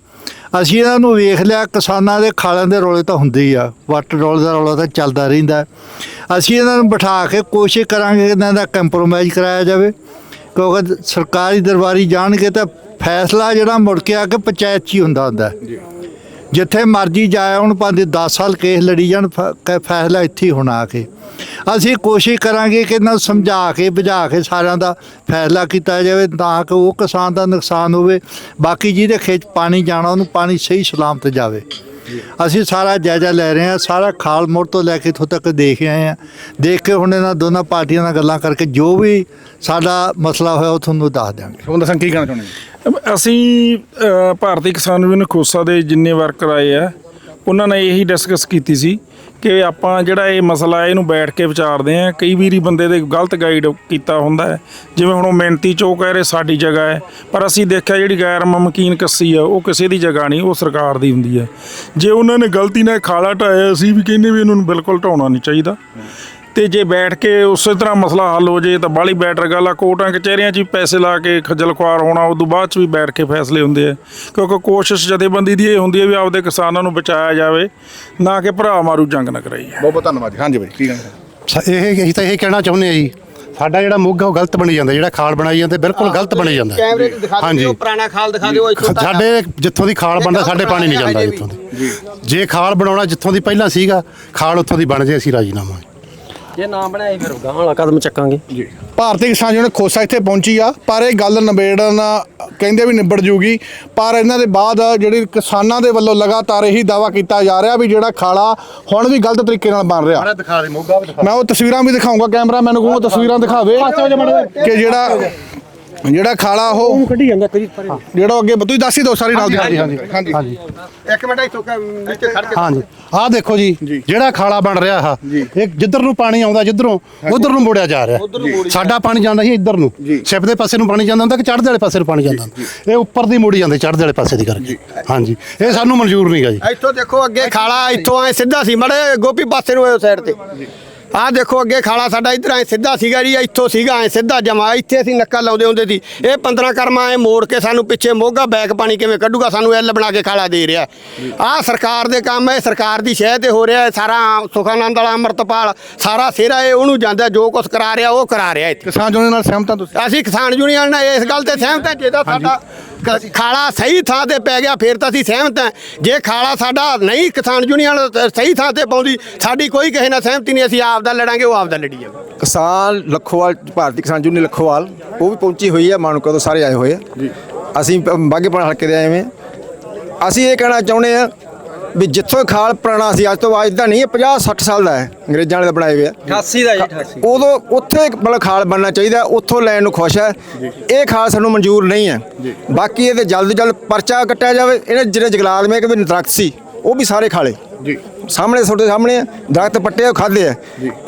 ਅਸੀਂ ਇਹਨਾਂ ਨੂੰ ਵੇਖ ਲਿਆ, ਕਿਸਾਨਾਂ ਦੇ ਖਾਲਾਂ ਦੇ ਰੌਲੇ ਤਾਂ ਹੁੰਦੇ ਹੀ ਆ। ਵੱਟ ਰੌਲੇ ਦਾ ਰੌਲਾ ਤਾਂ ਚੱਲਦਾ ਰਹਿੰਦਾ। ਅਸੀਂ ਇਹਨਾਂ ਨੂੰ ਬਿਠਾ ਕੇ ਕੋਸ਼ਿਸ਼ ਕਰਾਂਗੇ ਕਿ ਇਹਨਾਂ ਦਾ ਕੰਪਰੋਮਾਈਜ਼ ਕਰਾਇਆ ਜਾਵੇ। ਕਿਉਂਕਿ ਸਰਕਾਰੀ ਦਰਬਾਰੀ ਜਾਣਗੇ ਤਾਂ ਫੈਸਲਾ ਜਿਹੜਾ ਮੁੜ ਕੇ ਆ ਕੇ ਪੰਚਾਇਤ 'ਚ ਹੀ ਹੁੰਦਾ ਹੁੰਦਾ। ਹੈ। ਜਿੱਥੇ ਮਰਜ਼ੀ ਜਾਏ ਹੁਣ ਭਾਵੇਂ 10 ਸਾਲ ਕੇਸ ਲੜੀ ਜਾਣ, ਫ- ਕ- ਫੈਸਲਾ ਇੱਥੇ ਹੋਣਾ ਆ ਕੇ। ਅਸੀਂ ਕੋਸ਼ਿਸ਼ ਕਰਾਂਗੇ ਕਿ ਇਹਨਾਂ ਨੂੰ ਸਮਝਾ ਕੇ, ਬੁਝਾ ਕੇ ਸਾਰਿਆਂ ਦਾ ਫੈਸਲਾ ਕੀਤਾ ਜਾਵੇ, ਤਾਂ ਕਿ ਉਹ ਕਿਸਾਨ ਦਾ ਨੁਕਸਾਨ ਹੋਵੇ। ਬਾਕੀ ਜਿਹਦੇ ਖੇਤ ਪਾਣੀ ਜਾਣਾ, ਉਹਨੂੰ ਪਾਣੀ ਸਹੀ ਸਲਾਮਤ ਜਾਵੇ। ਅਸੀਂ ਸਾਰਾ ਜਾਇਜ਼ਾ ਲੈ ਰਹੇ ਹਾਂ ਸਾਰਾ ਖਾਲ ਮੋੜ ਤੋਂ ਲੈ ਕੇ ਇੱਥੋਂ ਤੱਕ ਦੇਖ ਆਏ ਹਾਂ। ਦੇਖ ਕੇ ਹੁਣ ਇਹਨਾਂ ਦੋਨਾਂ ਪਾਰਟੀਆਂ ਨਾਲ ਗੱਲਾਂ ਕਰਕੇ ਜੋ ਵੀ ਸਾਡਾ ਮਸਲਾ ਹੋਇਆ ਉਹ ਤੁਹਾਨੂੰ ਦੱਸ ਦਿਆਂਗੇ। ਸੁਖਮੰਦਰ ਸਿੰਘ ਕੀ ਕਹਿਣਾ ਚਾਹੁੰਦੇ ਜੀ ਅਸੀਂ ਅ, ਭਾਰਤੀ ਕਿਸਾਨ ਯੂਨੀਅਨ ਖੋਸਾ ਦੇ ਜਿੰਨੇ ਵਰਕਰ ਆਏ ਆ ਉਹਨਾਂ ਨੇ ਇਹੀ ਡਿਸਕਸ ਕੀਤੀ ਸੀ ਕਿ ਆਪਾਂ ਜਿਹੜਾ ਇਹ ਮਸਲਾ ਹੈ, ਇਹਨੂੰ ਬੈਠ ਕੇ ਵਿਚਾਰਦੇ ਆ ਕਈ ਵਾਰੀ ਬੰਦੇ ਦੇ ਗਲਤ ਗਾਈਡ ਕੀਤਾ ਹੁੰਦਾ ਹੈ। ਜਿਵੇਂ ਹੁਣ ਉਹ ਮਿਹਨਤੀ ਚੋ ਕਹਿ ਰਹੇ ਸਾਡੀ ਜਗ੍ਹਾ ਹੈ। ਪਰ ਅਸੀਂ ਦੇਖਿਆ ਜਿਹੜੀ ਗੈਰ ਮਮਕੀਨ ਕੱਸੀ ਆ, ਉਹ ਕਿਸੇ ਦੀ ਜਗ੍ਹਾ ਨਹੀਂ, ਉਹ ਸਰਕਾਰ ਦੀ ਹੁੰਦੀ ਹੈ। ਜੇ ਉਹਨਾਂ ਨੇ ਗਲਤੀ ਨਾਲ ਖਾਲਾ ਢਾਇਆ, ਅਸੀਂ ਵੀ ਕਹਿੰਦੇ ਵੀ ਇਹਨਾਂ ਨੂੰ ਬਿਲਕੁਲ ਢਾਉਣਾ ਨਹੀਂ ਚਾਹੀਦਾ। ਤੇ ਜੇ ਬੈਠ ਕੇ ਉਸੇ ਤਰ੍ਹਾਂ ਮਸਲਾ ਹੱਲ ਹੋ ਜੇ ਤਾਂ ਬਾਲੀ ਬੈਟਰ ਗੱਲ ਆ। ਕੋਰਟਾਂ ਕਚਹਿਰੀਆਂ 'ਚ ਵੀ ਪੈਸੇ ਲਾ ਕੇ ਖੱਜਲ ਖੁਆਰ ਹੋਣਾ ਉਦੋਂ ਬਾਅਦ 'ਚ ਵੀ ਬੈਠ ਕੇ ਫੈਸਲੇ ਹੁੰਦੇ ਆ। ਕਿਉਂਕਿ ਕੋਸ਼ਿਸ਼ ਜਥੇਬੰਦੀ ਦੀ ਇਹ ਹੁੰਦੀ ਹੈ ਵੀ ਆਪਦੇ ਕਿਸਾਨਾਂ ਨੂੰ ਬਚਾਇਆ ਜਾਵੇ ਨਾ ਕਿ ਭਰਾ ਮਾਰੂ ਜੰਗ ਨਾ ਕਰਾਈ ਬਹੁਤ ਬਹੁਤ ਧੰਨਵਾਦ ਜੀ। ਹਾਂਜੀ ਬਾਈ ਕੀ ਕਹਿਣਾ ਸ- ਇਹ ਅਸੀਂ ਤਾਂ ਇਹ ਕਹਿਣਾ ਚਾਹੁੰਦੇ ਆ ਜੀ ਸਾਡਾ ਜਿਹੜਾ ਮੁੱਗ ਆ ਉਹ ਗਲਤ ਬਣੀ ਜਾਂਦਾ ਜਿਹੜਾ ਖਾਲ ਬਣਾਈ ਜਾਂਦੇ ਬਿਲਕੁਲ ਗਲਤ ਬਣੀ ਜਾਂਦਾ। ਕੈਮਰੇ 'ਚ ਦਿਖਾ ਹਾਂਜੀ। ਦਿਓ ਪੁਰਾਣਾ ਖਾਲ ਦਿਖਾ ਦਿਓ ਇੱਥੋਂ ਤੱਕ ਸਾਡੇ ਜਿੱਥੋਂ ਦੀ ਖਾਲ ਬਣਦਾ ਸਾਡੇ ਪਾਣੀ ਨਹੀਂ ਜਾਂਦਾ। ਜਿੱਥੋਂ ਦੀ। ਜੇ ਖਾਲ ਬਣਾਉਣਾ ਜਿੱਥੋਂ ਦੀ ਪਹਿਲਾਂ ਸੀਗਾ ਖਾਲ ਉੱਥੋਂ ਦੀ ਬਣ ਜੇ ਅਸੀਂ ਰਾਜੀਨਾਮਾ ਜੇ ਨਾ ਬਣਾਏ ਫਿਰ ਗਾਂ ਵਾਲਾ ਕਦਮ ਚੱਕਾਂਗੇ। ਭਾਰਤੀ ਕਿਸਾਨ ਯੂਨੀਅਨ ਖੋਸਾ ਇੱਥੇ ਪਹੁੰਚੀ ਆ ਪਰ ਇਹ ਗੱਲ ਨਿਬੇੜਨ ਕਹਿੰਦੇ ਵੀ ਨਿਬੜ ਜੂਗੀ। ਪਰ ਇਹਨਾਂ ਦੇ ਬਾਅਦ ਜਿਹੜੀ ਕਿਸਾਨਾਂ ਦੇ ਵੱਲੋਂ ਲਗਾਤਾਰ ਇਹੀ ਦਾਵਾ ਕੀਤਾ ਜਾ ਰਿਹਾ ਵੀ ਜਿਹੜਾ ਖਾਲਾ ਹੁਣ ਵੀ ਗਲਤ ਤਰੀਕੇ ਨਾਲ ਬਣ ਰਿਹਾ। ਦਿਖਾ ਦੇ ਮੋਗਾ ਵੀ ਮੈਂ ਉਹ ਤਸਵੀਰਾਂ ਵੀ ਦਿਖਾਉਂਗਾ ਕੈਮਰਾ ਮੈਨੂੰ ਕਹੂੰਗਾ ਤਸਵੀਰਾਂ ਦਿਖਾਵੇ ਕਿ ਜਿਹੜਾ ਜਿਹੜਾ ਖਾਲਾ ਉਹ ਕੱਢੀ ਜਾਂਦਾ ਕਦੀ ਪਰੇ ਜਿਹੜਾ ਅੱਗੇ ਤੁਸੀਂ ਦੱਸ ਹੀ ਦਿਓ ਸਾਰੀ ਨਾਲ ਦੀ ਹਾਂਜੀ ਹਾਂਜੀ ਹਾਂਜੀ। ਇੱਕ ਮਿੰਟ ਇੱਥੋਂ ਨੀਚੇ ਖੜ ਕੇ ਹਾਂਜੀ। ਆਹ ਦੇਖੋ ਜੀ ਜਿਹੜਾ ਖਾਲਾ ਬਣ ਰਿਹਾ ਆ ਇਹ ਜਿੱਧਰ ਨੂੰ ਪਾਣੀ ਆਉਂਦਾ ਜਿੱਧਰੋਂ ਉਧਰ ਨੂੰ ਮੋੜਿਆ ਜਾ ਰਿਹਾ। ਸਾਡਾ ਪਾਣੀ ਜਾਂਦਾ ਸੀ ਇੱਧਰ ਨੂੰ। ਸਿਪ ਦੇ ਪਾਸੇ ਨੂੰ ਪਾਣੀ ਜਾਂਦਾ ਹੁੰਦਾ ਕਿ ਚੜ੍ਹਦੇ ਵਾਲੇ ਪਾਸੇ ਨੂੰ ਪਾਣੀ ਜਾਂਦਾ ਇਹ ਉੱਪਰ ਦੀ ਮੋੜੀ ਜਾਂਦੇ ਚੜ੍ਹਦੇ ਵਾਲੇ ਪਾਸੇ ਦੀ ਕਰਕੇ। ਹਾਂਜੀ। ਇਹ ਸਾਨੂੰ ਮਨਜ਼ੂਰ ਨਹੀਂਗਾ ਜੀ। ਇੱਥੋਂ ਦੇਖੋ ਅੱਗੇ ਖਾਲਾ ਇੱਥੋਂ ਐ ਸਿੱਧਾ ਸੀ। ਮੜੇ ਗੋਪੀ ਪਾਸੇ ਨੂੰ ਸਾਈਡ ਤੇ। ਆਹ ਦੇਖੋ ਅੱਗੇ ਖਾਲਾ ਸਾਡਾ ਇੱਧਰ ਐ ਸਿੱਧਾ ਸੀਗਾ ਜੀ ਇੱਥੋਂ ਸੀਗਾ ਐ ਸਿੱਧਾ ਜਮਾ ਇੱਥੇ ਅਸੀਂ ਨੱਕਾ ਲਾਉਂਦੇ ਹੁੰਦੇ ਸੀ। ਇਹ 15 ਕਰਮਾ ਐ ਮੋੜ ਕੇ ਸਾਨੂੰ ਪਿੱਛੇ ਮੋਗਾ ਬੈਕ ਪਾਣੀ ਕਿਵੇਂ ਕੱਢੂਗਾ ਸਾਨੂੰ ਐਲ ਬਣਾ ਕੇ ਖਾਲਾ ਦੇ ਰਿਹਾ। ਆਹ ਸਰਕਾਰ ਦੇ ਕੰਮ ਹੈ ਸਰਕਾਰ ਦੀ ਸ਼ਹਿ ਤੇ ਹੋ ਰਿਹਾ ਹੈ ਸਾਰਾ ਸੁਖਾਨੰਦ ਵਾਲਾ ਅੰਮ੍ਰਿਤਪਾਲ ਸਾਰਾ ਸਿਹਰਾ ਇਹ ਉਹਨੂੰ ਜਾਂਦਾ ਜੋ ਕੁਝ ਕਰਾ ਰਿਹਾ ਉਹ ਕਰਾ ਰਿਹਾ ਇੱਥੇ। ਕਿਸਾਨ ਯੂਨੀਅਨ ਨਾਲ ਸਹਿਮਤ ਆ ਤੁਸੀਂ? ਅਸੀਂ ਕਿਸਾਨ ਯੂਨੀਅਨ ਨਾਲ ਇਸ ਗੱਲ ਤੇ ਸਹਿਮਤ ਹਾਂ ਜੇ ਤਾਂ ਸਾਡਾ ਕ- ਖਾਲਾ ਸਹੀ ਥਾਂ ਤੇ ਪੈ ਗਿਆ ਫਿਰ ਤਾਂ ਅਸੀਂ ਸਹਿਮਤ ਹਾਂ। ਜੇ ਖਾਲਾ ਸਾਡਾ ਨਹੀਂ ਕਿਸਾਨ ਯੂਨੀਅਨ ਤ- ਸਹੀ ਥਾਂ ਤੇ ਪਾਉਂਦੀ ਸਾਡੀ ਕੋਈ ਕਿਸੇ ਨਾਲ ਸਹਿਮਤੀ ਨਹੀਂ ਅਸੀਂ ਆਪ ਦਾ ਲੜਾਂਗੇ ਉਹ ਆਪ ਦਾ ਲੜੀ ਜਾਵੇ ਕਿਸਾਨ ਲੱਖੋਵਾਲ ਭਾਰਤੀ ਕਿਸਾਨ ਯੂਨੀਅਨ ਲੱਖੋਵਾਲ ਉਹ ਵੀ ਪਹੁੰਚੀ ਹੋਈ ਹੈ ਮਾਨੁਕਾ ਤੋਂ ਸਾਰੇ ਆਏ ਹੋਏ ਆ। ਜੀ। ਅਸੀਂ ਬਾਗੇਪੁਰ ਹਲਕੇ ਦੇ ਆਏ ਹਾਂ ਅਸੀਂ ਇਹ ਕਹਿਣਾ ਚਾਹੁੰਦੇ ਆ ਵੀ ਜਿੱਥੋਂ ਖਾਲ ਪੁਰਾਣਾ ਸੀ ਅੱਜ ਤੋਂ ਅੱਜ ਦਾ ਨਹੀਂ 50 60 ਸਾਲ ਦਾ ਹੈ ਅੰਗਰੇਜ਼ਾਂ ਵਾਲੇ ਦਾ ਬਣਾਏ ਹੋਏ ਆ। 88 ਦਾ ਜੀ 88 ਉਦੋਂ ਉੱਥੇ ਇੱਕ ਮਤਲਬ ਖਾਲ ਬਣਨਾ ਚਾਹੀਦਾ ਉੱਥੋਂ ਲੈਣ ਨੂੰ ਖੁਸ਼ ਹੈ। ਇਹ ਖਾਲ ਸਾਨੂੰ ਮਨਜ਼ੂਰ ਨਹੀਂ ਹੈ। ਬਾਕੀ ਇਹਦੇ ਜਲਦ ਤੋਂ ਜਲਦ ਪਰਚਾ ਕੱਟਿਆ ਜਾਵੇ ਇਹਨੇ ਜਿਹੜੇ ਜਗਲਾਲ ਕਿ ਵੀ ਦਰਖਤ ਸੀ ਉਹ ਵੀ ਸਾਰੇ ਖਾਲੇ। ਜੀ। ਸਾਹਮਣੇ ਤੁਹਾਡੇ ਸਾਹਮਣੇ ਆ, ਦਰਖਤ ਪੱਟੇ ਆ, ਖਾਦੇ ਆ।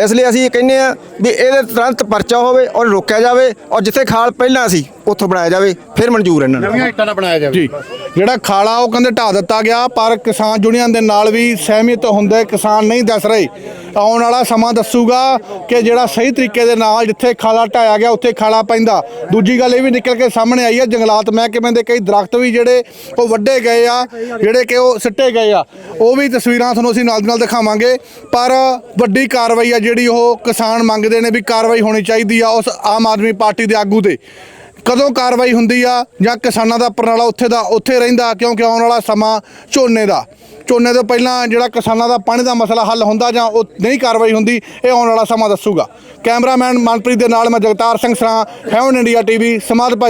ਇਸ ਲਈ ਅਸੀਂ ਇਹ ਕਹਿੰਦੇ ਆ ਵੀ ਇਹਦੇ ਤੁਰੰਤ ਪਰਚਾ ਹੋਵੇ ਔਰ ਰੋਕਿਆ ਜਾਵੇ ਔਰ ਜਿੱਥੇ ਖਾਲ ਪਹਿਲਾਂ ਸੀ ਉੱਥੋਂ ਬਣਾਇਆ ਜਾਵੇ ਫਿਰ ਮਨਜ਼ੂਰ ਇਹਨਾਂ ਨੂੰ ਨਵੀਆਂ ਇੱਟਾਂ ਨਾਲ ਬਣਾਇਆ ਜਾਵੇ। ਜੀ। ਜਿਹੜਾ ਖਾਲਾ ਉਹ ਕਹਿੰਦੇ ਢਾ ਦਿੱਤਾ ਗਿਆ ਪਰ ਕਿਸਾਨ ਯੂਨੀਅਨ ਦੇ ਨਾਲ ਵੀ ਸਹਿਮਤ ਹੁੰਦੇ ਕਿਸਾਨ ਨਹੀਂ ਦੱਸ ਰਹੇ। ਆਉਣ ਵਾਲਾ ਸਮਾਂ ਦੱਸੂਗਾ ਕਿ ਜਿਹੜਾ ਸਹੀ ਤਰੀਕੇ ਦੇ ਨਾਲ ਜਿੱਥੇ ਖਾਲਾ ਢਾਇਆ ਗਿਆ ਉੱਥੇ ਖਾਲਾ ਪੈਂਦਾ। ਦੂਜੀ ਗੱਲ ਇਹ ਵੀ ਨਿਕਲ ਕੇ ਸਾਹਮਣੇ ਆਈ ਹੈ ਜੰਗਲਾਤ ਮਹਿਕਮੇ ਦੇ ਕਈ ਦਰਖਤ ਵੀ ਜਿਹੜੇ ਉਹ ਵੱਡੇ ਗਏ ਆ ਜਿਹੜੇ ਕਿ ਉਹ ਸਿੱਟੇ ਗਏ ਆ। ਉਹ ਵੀ ਤਸਵੀਰਾਂ ਤੁਹਾਨੂੰ ਅਸੀਂ ਨਾਲ ਦੀ ਨਾਲ ਦਿਖਾਵਾਂਗੇ। ਪਰ ਵੱਡੀ ਕਾਰਵਾਈ ਆ ਜਿਹੜੀ ਉਹ ਕਿਸਾਨ ਮੰਗਦੇ ਨੇ ਵੀ ਕਾਰਵਾਈ ਹੋਣੀ ਚਾਹੀਦੀ ਆ ਉਸ ਆਮ ਆਦਮੀ ਪਾਰਟੀ ਦੇ ਆਗੂ ਤੇ। ਕਦੋਂ ਕਾਰਵਾਈ ਹੁੰਦੀ ਆ ਜਾਂ ਕਿਸਾਨਾਂ ਦਾ ਪ੍ਰਣਾਲਾ ਉੱਥੇ ਦਾ ਉੱਥੇ ਰਹਿੰਦਾ ਕਿਉਂਕਿ ਆਉਣ ਵਾਲਾ ਸਮਾਂ ਝੋਨੇ ਦਾ। ਝੋਨੇ ਤੋਂ ਪਹਿਲਾਂ ਜਿਹੜਾ ਕਿਸਾਨਾਂ ਦਾ ਪਾਣੀ ਦਾ ਮਸਲਾ ਹੱਲ ਹੁੰਦਾ ਜਾਂ ਉਹ ਨਹੀਂ ਕਾਰਵਾਈ ਹੁੰਦੀ, ਇਹ ਆਉਣ ਵਾਲਾ ਸਮਾਂ ਦੱਸੂਗਾ। ਕੈਮਰਾਮੈਨ ਮਨਪ੍ਰੀਤ ਦੇ ਨਾਲ ਮੈਂ ਜਗਤਾਰ ਸਿੰਘ ਸਰਾਂ ਹੈਵਨ ਇੰਡੀਆ ਟੀਵੀ ਸਮਾਧ ਭਾਈ।